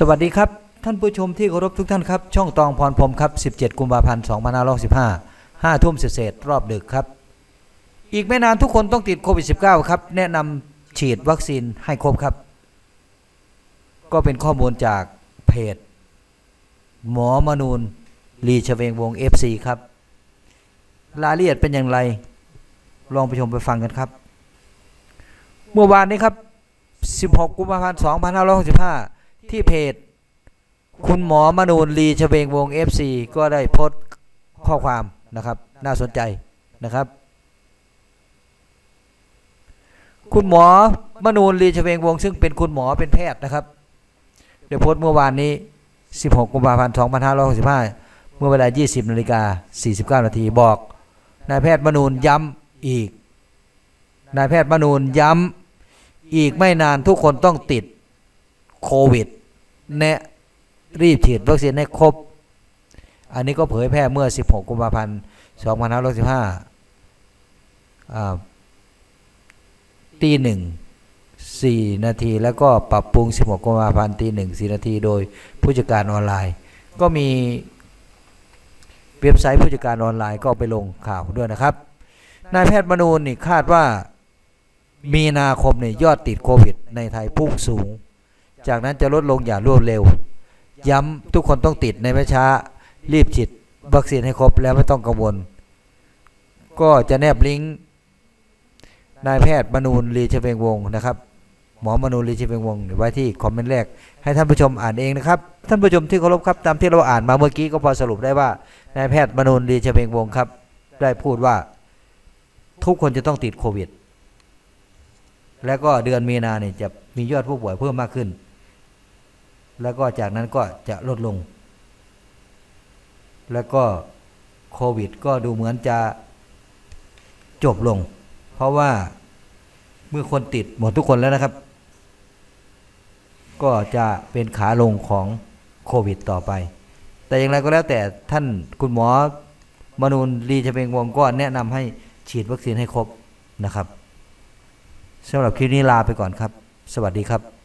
สวัสดีครับ ท่านผู้ชมที่เคารพทุกท่านครับ ช่องตองพรพรมครับ 17 กุมภาพันธ์ 2515 5ทุ่มเศษรอบดึกครับ อีกไม่นานทุกคนต้องติดโควิด -19 ครับ แนะนำฉีดวัคซีนให้ครบครับ ก็เป็นข้อมูลจากเพจ หมอมนูนลีชเวงวง FC ครับรายละเอียดเป็นอย่างไร ลองไปชมไปฟังกันครับ เมื่อวานนี้ครับ 16 กุมภาพันธ์ 2565 ที่เพจ คุณหมอมนูนลีชเวงวง FC ก็ได้โพสต์ข้อความนะครับ น่าสนใจนะครับ คุณหมอมนูนลีชเวงวง ซึ่งเป็นคุณหมอเป็นแพทย์นะครับได้โพสต์เมื่อวานนี้ 16 กุมภาพันธ์ 2565 เมื่อเวลา 20 นาฬิกา 49 นาทีบอก นายแพทย์มนูนย้ำอีก นายแพทย์มนูนย้ำอีกไม่นานทุกคนต้องติด โควิด แนะรีบฉีดวัคซีนให้ครบ อันนี้ก็เผยแพร่เมื่อ 16 กุมภาพันธ์ 2515อ่าตีหนึ่งสี่นาที แล้วก็ปรับปรุง 16 กุมภาพันธ์ตีหนึ่งสี่นาที โดยผู้จัดการออนไลน์ ก็มีเว็บไซต์ผู้จัดการออนไลน์ก็ไปลงข่าวด้วยนะครับ นายแพทย์มนูนนี่คาดว่ามีนาคมเนี่ยยอดติดโควิด ในไทยพุ่งสูง จากนั้นจะลดลงอย่างรวดเร็ว ย้ำทุกคนต้องติดในไม่ช้า รีบฉีดวัคซีนให้ครบแล้วไม่ต้องกังวล ก็จะแนบลิงก์นายแพทย์มนูนลีชเวงวงศ์นะครับหมอมนูนลีชเวงวงศ์ไว้ที่คอมเมนต์แรกให้ท่านผู้ชมอ่านเองนะครับ ท่านผู้ชมที่เคารพครับตามที่เราอ่านมาเมื่อกี้ก็พอสรุปได้ว่านายแพทย์มนูนลีชเวงวงศ์ครับ ได้พูดว่าทุกคนจะต้องติดโควิด แล้วก็เดือนมีนาเนี่ยจะมียอดผู้ป่วยเพิ่มมากขึ้น แล้วก็จากนั้นก็จะลดลง แล้วก็โควิดก็ดูเหมือนจะจบลง เพราะว่าเมื่อคนติดหมดทุกคนแล้วนะครับ ก็จะเป็นขาลงของโควิด ต่อไป แต่อย่างไรก็แล้วแต่ท่านคุณหมอมนูนลีชเบงวงก็แนะนำให้ฉีดวัคซีนให้ครบนะครับสำหรับคลิปนี้ลาไปก่อนครับ สวัสดีครับ